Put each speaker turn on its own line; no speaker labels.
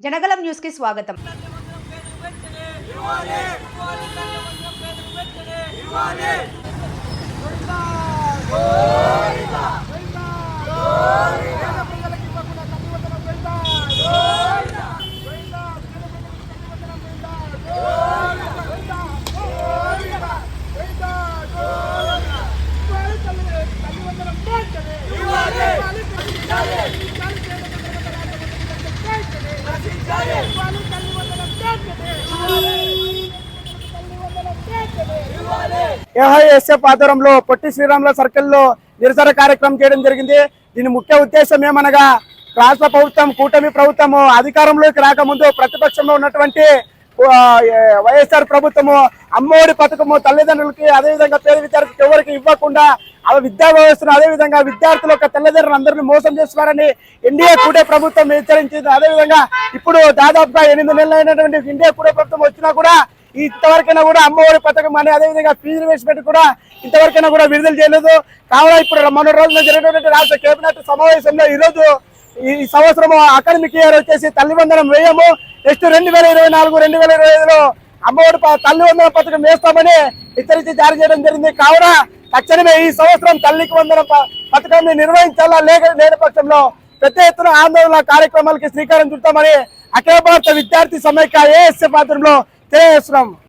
Janagalam news కి స్వాగతం
AISF ఆధ్వర్యంలో పొట్టి శ్రీరాముల సర్కిల్లో నిరసన కార్యక్రమం చేయడం జరిగింది. దీని ముఖ్య ఉద్దేశం ఏమనగా రాష్ట్ర ప్రభుత్వం కూటమి ప్రభుత్వం అధికారంలోకి రాకముందు ప్రతిపక్షంలో ఉన్నటువంటి వైఎస్ఆర్ ప్రభుత్వము అమ్మఒడి పథకము తల్లిదండ్రులకి అదేవిధంగా పేద విద్యార్థులకు ఎవరికి ఇవ్వకుండా ఆ విద్యా వ్యవస్థను అదేవిధంగా విద్యార్థుల యొక్క తల్లిదండ్రులు అందరినీ మోసం చేస్తున్నారని ఇండియా కూడా ప్రభుత్వం హెచ్చరించింది. అదేవిధంగా ఇప్పుడు దాదాపుగా ఎనిమిది నెలలు అయినటువంటి ఇండియా కూటే ప్రభుత్వం వచ్చినా కూడా ఇంతవరకైనా కూడా అమ్మఒడి పథకం అని అదేవిధంగా ఫీజు రివేస్మెంట్ కూడా ఇంతవరకైనా కూడా విడుదల చేయలేదు. కావున ఇప్పుడు మన రోజున జరిగినటువంటి రాష్ట్ర కేబినెట్ సమావేశంలో ఈ రోజు ఈ సంవత్సరం అకాడమిక్ ఇయర్ వచ్చేసి తల్లిబంధనం వేయము. నెక్స్ట్ రెండు వేల ఇరవై నాలుగు రెండు వేల ఇరవై ఐదులో అమ్మఒడి ప- తల్లి పథకం వేస్తామని హెచ్చరించి జారీ చేయడం జరిగింది. కావున తక్షణమే ఈ సంవత్సరం తల్లికి వందన పథకాన్ని నిర్వహించాలా లేక లేని పక్షంలో పెద్ద ఎత్తున ఆందోళన కార్యక్రమాలకి శ్రీకారం చుడతామని అఖిల భారత విద్యార్థి సమైక్య ఏఎస్ఎఫ్ ఆధ్వర్యంలో తెలియజేస్తున్నాం.